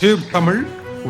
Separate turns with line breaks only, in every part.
Tube Tamil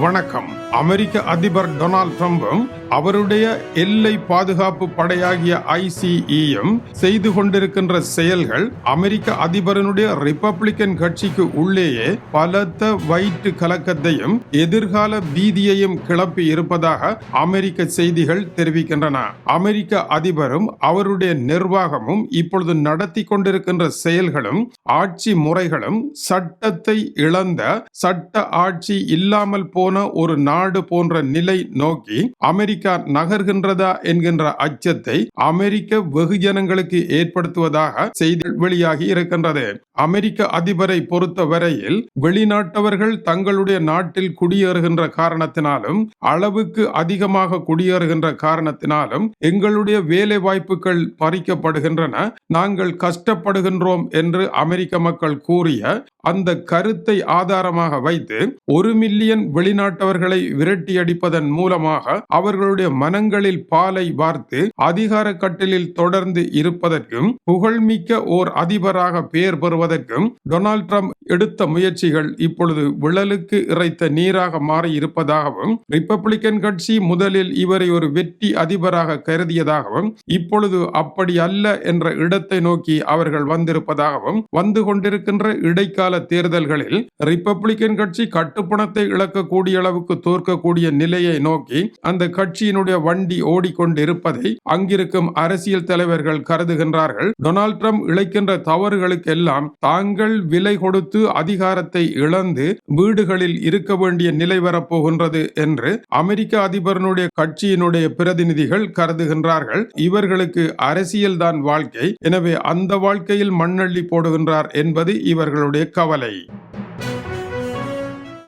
வணக்கம். அமெரிக்க அதிபர் Donald ட்ரம்பும் அவருடைய எல்லை பாதுகாப்பு படையாகிய ஐசிஇயும் செய்து கொண்டிருக்கின்ற செயல்கள் அமெரிக்க அதிபரனுடைய ரிப்பப்ளிக்கன் கட்சிக்கு உள்ளேயே பலத்த வயிற்று கலக்கத்தையும் எதிர்கால பீதியையும் கிளப்பி இருப்பதாக அமெரிக்க செய்திகள் தெரிவிக்கின்றன. அமெரிக்க அதிபரும் அவருடைய நிர்வாகமும் இப்பொழுது நடத்தி கொண்டிருக்கின்ற செயல்களும் ஆட்சி முறைகளும் சட்டத்தை இழந்த சட்ட ஆட்சி இல்லாமல் போன போன ஒரு நாடு போன்ற நிலை நோக்கி அமெரிக்கா நகர்கின்றதா என்கின்ற அச்சத்தை அமெரிக்க வெகுஜனங்களுக்கு ஏற்படுத்துவதாக செய்தி வெளியாகி இருக்கின்றது. அமெரிக்க அதிபரை பொறுத்த வரையில் வெளிநாட்டவர்கள் தங்களுடைய நாட்டில் குடியேறுகின்ற காரணத்தினாலும் அளவுக்கு அதிகமாக குடியேறுகின்ற காரணத்தினாலும் எங்களுடைய வேலை வாய்ப்புகள் பறிக்கப்படுகின்றன. நாங்கள் கஷ்டப்படுகின்றோம் என்று அமெரிக்க மக்கள் கூறிய அந்த கருத்தை ஆதாரமாக வைத்து ஒரு மில்லியன் வெளிநாட்டவர்களை விரட்டியடிப்பதன் மூலமாக அவர்களுடைய மனங்களில் பாலை வார்த்து அதிகார கட்டிலில் தொடர்ந்து இருப்பதற்கும் புகழ்மிக்க ஓர் அதிபராக பெயர் பெறுவதற்கும் டொனால்ட் ட்ரம்ப் எடுத்த முயற்சிகள் இப்பொழுது விழலுக்கு இறைத்த நீராக மாறி இருப்பதாகவும் ரிப்பப்ளிக்கன் கட்சி முதலில் இவரை ஒரு வெற்றி அதிபராக கருதியதாகவும் இப்பொழுது அப்படி அல்ல என்ற இடத்தை நோக்கி அவர்கள் வந்திருப்பதாகவும் வந்து கொண்டிருக்கின்ற இடைக்கால தேர்தல்களில் ரிப்பப்ளிக்கன் கட்சி கட்டுப்பணத்தை இழக்கக்கூடிய அளவுக்கு தோற்கக்கூடிய நிலையை நோக்கி அந்த கட்சியினுடைய வண்டி ஓடிக்கொண்டிருப்பதை அங்கிருக்கும் அரசியல் தலைவர்கள் கருதுகின்றார்கள். டொனால்ட் ட்ரம்ப் இழைக்கின்ற தவறுகளுக்கெல்லாம் தாங்கள் விலை கொடுத்து அதிகாரத்தை இழந்து வீடுகளில் இருக்க வேண்டிய நிலை வரப்போகின்றது என்று அமெரிக்க அதிபரனுடைய கட்சியினுடைய பிரதிநிதிகள் கருதுகின்றார்கள். இவர்களுக்கு அரசியல்தான் வாழ்க்கை. எனவே அந்த வாழ்க்கையில் மண்ணள்ளி போடுகின்றார் என்பது இவர்களுடைய கவலை.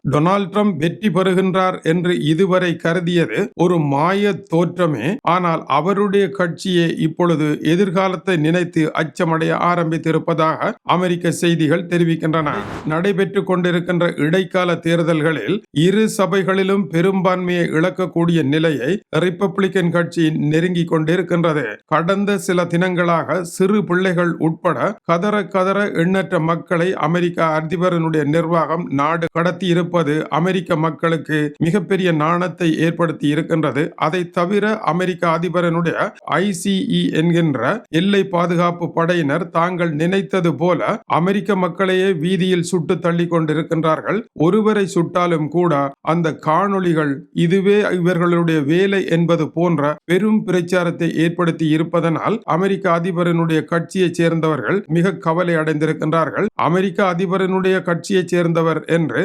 டொனால்ட் ட்ரம்ப் வெற்றி பெறுகின்றார் என்று இதுவரை கருதியது ஒரு மாய தோற்றமே. ஆனால் அவருடைய கட்சியே இப்பொழுது எதிர்காலத்தை நினைத்து அச்சமடைய ஆரம்பித்திருப்பதாக அமெரிக்க செய்திகள் தெரிவிக்கின்றன. நடைபெற்றுக் கொண்டிருக்கின்ற இடைக்கால தேர்தல்களில் இரு சபைகளிலும் பெரும்பான்மையை இழக்கக்கூடிய நிலையை ரிப்பப்ளிக்கன் கட்சி நெருங்கிக் கொண்டிருக்கின்றது. கடந்த சில தினங்களாக சிறு பிள்ளைகள் உட்பட கதற கதற எண்ணற்ற மக்களை அமெரிக்க அதிபரனுடைய நிர்வாகம் நாடு கடத்தி இருப்பது அமெரிக்க மக்களுக்கு மிகப்பெரிய நாணத்தை ஏற்படுத்தி இருக்கின்றது. அதை தவிர அமெரிக்க அதிபரனுடைய ஐசிஇ என்கின்ற எல்லை பாதுகாப்பு படையினர் தாங்கள் நினைத்தது போல அமெரிக்க மக்களையே வீதியில் சுட்டு தள்ளி கொண்டிருக்கின்றார்கள். ஒருவரை சுட்டாலும் கூட அந்த காணொளிகள் இதுவே இவர்களுடைய வேலை என்பது போன்ற பெரும் பிரச்சாரத்தை ஏற்படுத்தி இருப்பதனால் அமெரிக்க அதிபரனுடைய கட்சியைச் சேர்ந்தவர்கள் மிக கவலை அடைந்திருக்கின்றார்கள். அமெரிக்க அதிபரனுடைய கட்சியைச் சேர்ந்தவர் என்று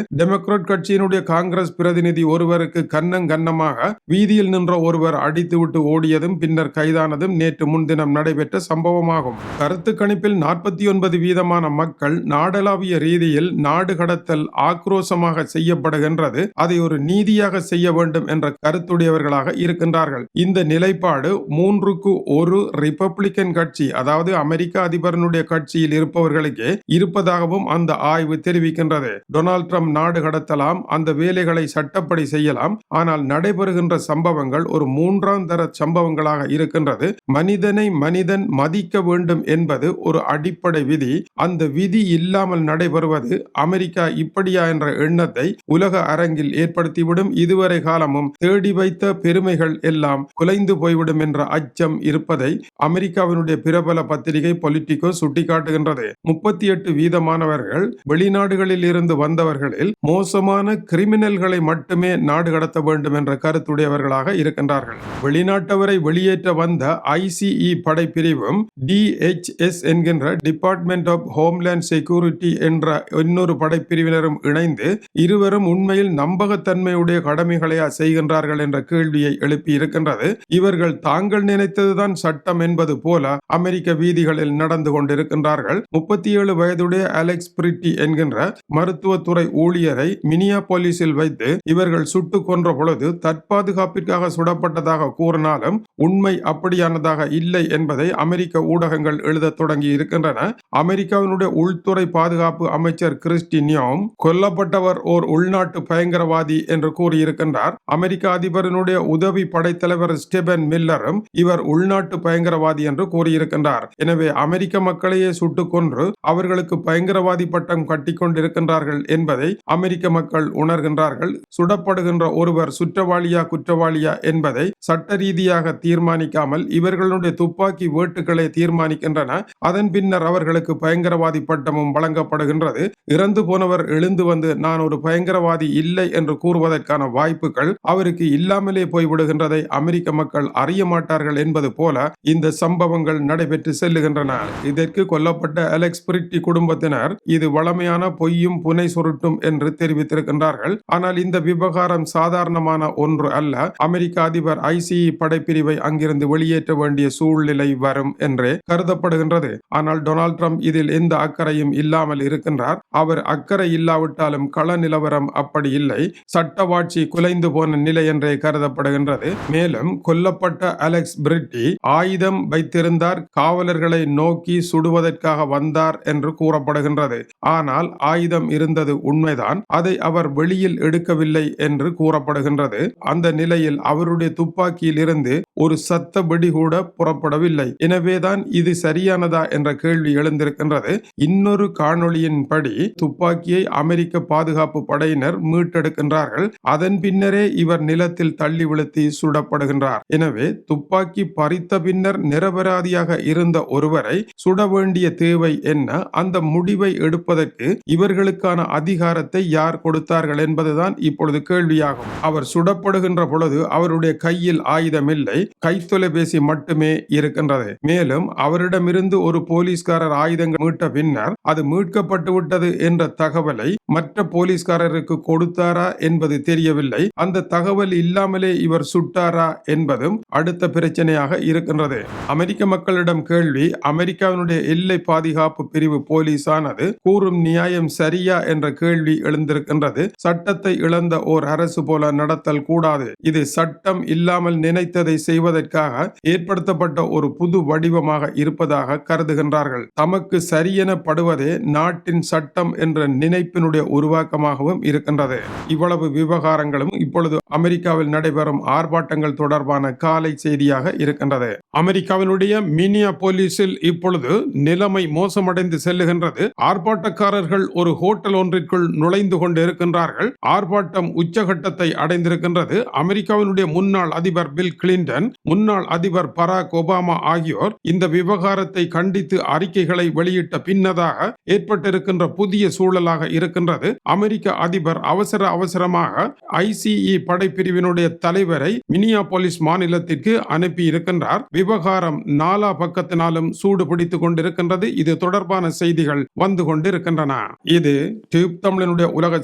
டெமோக்ராட் கட்சியினுடைய காங்கிரஸ் பிரதிநிதி ஒருவருக்கு கண்ணம் கன்னமாக வீதியில் நின்ற ஒருவர் அடித்துவிட்டு ஓடியதும் பின்னர் கைதானதும் நேற்று முன்தினம் நடைபெற்ற சம்பவமாகும். கருத்து கணிப்பில் நாற்பத்தி ஒன்பது வீதமான மக்கள் நாடளாவிய ரீதியில் நாடு கடத்தல் ஆக்ரோஷமாக செய்யப்படுகின்றது. அதை ஒரு நீதியாக செய்ய வேண்டும் என்ற கருத்துடையவர்களாக இருக்கின்றார்கள். இந்த நிலைப்பாடு மூன்றுக்கு ஒரு ரிப்பப்ளிக்கன் கட்சி அதாவது அமெரிக்க அதிபரனுடைய கட்சியில் இருப்பவர்களுக்கே இருப்பதாகவும் அந்த ஆய்வு தெரிவிக்கின்றது. டொனால்ட் ட்ரம்ப் நாடு நடத்தலாம் அந்த வேலைகளை சட்டப்படி செய்யலாம். ஆனால் நடைபெறுகின்ற சம்பவங்கள் ஒரு மூன்றாம் தர சம்பவங்களாக இருக்கின்றது. மனிதனை மனிதன் மதிக்க வேண்டும் என்பது ஒரு அடிப்படை விதி. அந்த விதி இல்லாமல் நடைபெறுவது அமெரிக்கா இப்படியா என்ற எண்ணத்தை உலக அரங்கில் ஏற்படுத்திவிடும். இதுவரை காலமும் தேடி வைத்த பெருமைகள் எல்லாம் குலைந்து போய்விடும் என்ற அச்சம் இருப்பதை அமெரிக்காவினுடைய பிரபல பத்திரிகை பொலிட்டிகோ சுட்டிக்காட்டுகின்றது. முப்பத்தி எட்டு வீதமானவர்கள் வெளிநாடுகளில் இருந்து வந்தவர்களில் மோச மோசமான கிரிமினல்களை மட்டுமே நாடு கடத்த வேண்டும் என்ற கருத்துடையவர்களாக இருக்கின்றார்கள். வெளிநாட்டவரை வெளியேற்ற வந்த ஐசிஇ படைப்பிரிவும் டிஎச்எஸ் என்கின்ற டிபார்ட்மெண்ட் ஆஃப் ஹோம்லேண்ட் செக்யூரிட்டி என்ற இன்னொரு படைப்பிரிவினரும் இணைந்து இருவரும் உண்மையில் நம்பகத்தன்மையுடைய கடமைகளையா செய்கின்றார்கள் என்ற கேள்வியை எழுப்பி இருக்கின்றது. இவர்கள் தாங்கள் நினைத்ததுதான் சட்டம் என்பது போல அமெரிக்க வீதிகளில் நடந்து கொண்டிருக்கின்றார்கள். முப்பத்தி ஏழு வயதுடைய அலெக்ஸ் பிரிட்டி என்கின்ற மருத்துவத்துறை ஊழியரை மினியாபாலிஸில் வைத்து இவர்கள் சுட்டு கொன்ற பொழுது தற்பாதுகாப்பிற்காக சுடப்பட்டதாக கூறினாலும் உண்மை அப்படியானதாக இல்லை என்பதை அமெரிக்க ஊடகங்கள் எழுதத் தொடங்கி இருக்கின்றன. அமெரிக்காவினுடைய உள்துறை பாதுகாப்பு அமைச்சர் கிறிஸ்டினியோம் கொல்லப்பட்டவர் ஓர் உள்நாட்டு பயங்கரவாதி என்று கூறியிருக்கின்றார். அமெரிக்க அதிபரினுடைய உதவி படைத்தலைவர் ஸ்டெபன் மில்லரும் இவர் உள்நாட்டு பயங்கரவாதி என்று கூறியிருக்கின்றார். எனவே அமெரிக்க மக்களையே சுட்டுக் கொன்று அவர்களுக்கு பயங்கரவாதி பட்டம் கட்டிக்கொண்டிருக்கின்றார்கள் என்பதை அமெரிக்க மக்கள் உணர்கின்றார்கள் சுடப்படுகின்ற ஒருவர் சுற்றவாளியா குற்றவாளியா என்பதை சட்ட ரீதியாக தீர்மானிக்காமல் இவர்களுடைய துப்பாக்கி வேட்டுகளை தீர்மானிக்கின்றன. அதன் பின்னர் அவர்களுக்கு பயங்கரவாதி பட்டமும் வழங்கப்படுகின்றது. இறந்து போனவர் எழுந்து வந்து நான் ஒரு பயங்கரவாதி இல்லை என்று கூறுவதற்கான வாய்ப்புகள் அவருக்கு இல்லாமலே போய்விடுகின்றதை அமெரிக்க மக்கள் அறிய மாட்டார்கள் என்பது போல இந்த சம்பவங்கள் நடைபெற்று செல்லுகின்றன. இதற்கு கொல்லப்பட்ட அலெக்ஸ் பிரிட்டி குடும்பத்தினர் இது வளமையான பொய்யும் புனை சுருட்டும் என்று தெரிவித்திருக்கின்றார்கள் ஆனால் இந்த விவகாரம் சாதாரணமான ஒன்று அல்ல. அமெரிக்க அதிபர் ஐசிஇ படைப்பிரிவை அங்கிருந்து வெளியேற்ற வேண்டிய சூழ்நிலை வரும் என்றே கருதப்படுகின்றது. ஆனால் டொனால்ட் ட்ரம்ப் இதில் எந்த அக்கறையும் இல்லாமல் இருக்கின்றார். அவர் அக்கறை இல்லாவிட்டாலும் கள நிலவரம் அப்படி இல்லை. சட்டவாட்சி குலைந்து போன நிலை என்றே கருதப்படுகின்றது. மேலும் கொல்லப்பட்ட அலெக்ஸ் பிரிட்டி ஆயுதம் வைத்திருந்தார். காவலர்களை நோக்கி சுடுவதற்காக வந்தார் என்று கூறப்படுகின்றது. ஆனால் ஆயுதம் இருந்தது உண்மைதான். அதை அவர் வெளியில் எடுக்கவில்லை என்று கூறப்படுகின்றது. அந்த நிலையில் அவருடைய துப்பாக்கியில் இருந்து ஒரு சத்த வெடி கூட புறப்படவில்லை. எனவேதான் இது சரியானதா என்ற கேள்வி எழுந்திருக்கின்றது. இன்னொரு காணொளியின்படி துப்பாக்கியை அமெரிக்க பாதுகாப்பு படையினர் மீட்டெடுக்கின்றார்கள். அதன் பின்னரே இவர் நிலத்தில் தள்ளி விழுத்தி சுடப்படுகின்றார். எனவே துப்பாக்கி பறித்த பின்னர் நிரபராதியாக இருந்த ஒருவரை சுட வேண்டிய தேவை என்ன? அந்த முடிவை எடுப்பதற்கு இவர்களுக்கான அதிகாரத்தை யார் கொடுத்தார்கள் என்பதுதான் இப்பொழுது கேள்வியாகும். அவர் சுடப்படுகின்ற பொழுது அவருடைய கையில் ஆயுதம் இல்லை கைத்தொலைபேசி மட்டுமே இருக்கின்றது. மேலும் அவரிடமிருந்து ஒரு போலீஸ்காரர் ஆயுதங்கள் மீட்ட பின்னர் அது மீட்கப்பட்டு விட்டது என்ற தகவலை மற்ற போலீஸ்காரருக்கு கொடுத்தாரா என்பது தெரியவில்லை. அந்த தகவல் இல்லாமலே இவர் சுட்டாரா என்பதும் அடுத்த பிரச்சனையாக இருக்கின்றது. அமெரிக்க மக்களிடம் கேள்வி அமெரிக்காவினுடைய எல்லை பாதுகாப்பு பிரிவு போலீஸானது கூறும் நியாயம் சரியா என்ற கேள்வி இருக்கின்றது. சட்டத்தை இழந்த ஓர் அரசு போல நடத்தல் கூடாது. இது சட்டம் இல்லாமல் நினைத்ததை செய்வதற்காக ஏற்படுத்தப்பட்ட ஒரு புது வடிவமாக இருப்பதாக கருதுகின்றார்கள். தமக்கு சரியெனப்படுவதே நாட்டின் சட்டம் என்ற நினைப்பினுடைய உருவாக்கமாகவும் இருக்கின்றது. இவ்வளவு விவகாரங்களும் இப்பொழுது அமெரிக்காவில் நடைபெறும் ஆர்ப்பாட்டங்கள் தொடர்பான காலை செய்தியாக இருக்கின்றது. அமெரிக்காவினுடைய மினியா போலீஸில் இப்பொழுது நிலைமை மோசமடைந்து செல்லுகின்றது. ஆர்ப்பாட்டக்காரர்கள் ஒரு ஹோட்டல் ஒன்றிற்குள் நுழைந்து கொண்டு இருக்கின்றார்கள். ஆர்ப்பாட்டம் உச்சகட்டத்தை அடைந்திருக்கின்றது. அமெரிக்காவினுடைய முன்னாள் அதிபர் பில் கிளின்டன் முன்னாள் அதிபர் பராக் ஒபாமா ஆகியோர் இந்த விவகாரத்தை கண்டித்து அறிக்கைகளை வெளியிட்ட பின்னதாக ஏற்பட்டிருக்கின்ற புதிய சூழலாக இருக்கின்றது. அமெரிக்க அதிபர் அவசர அவசரமாக ஐசிஇ படைப்பிரிவினுடைய தலைவரை மினியாபோலிஸ் மாநிலத்திற்கு அனுப்பி இருக்கின்றார் விவகாரம் நாலா பக்கத்தினாலும் சூடு பிடித்துக் கொண்டிருக்கின்றது. இது தொடர்பான செய்திகள் வந்து கொண்டிருக்கின்றன. இது டியூப் தமிழனுடைய உலக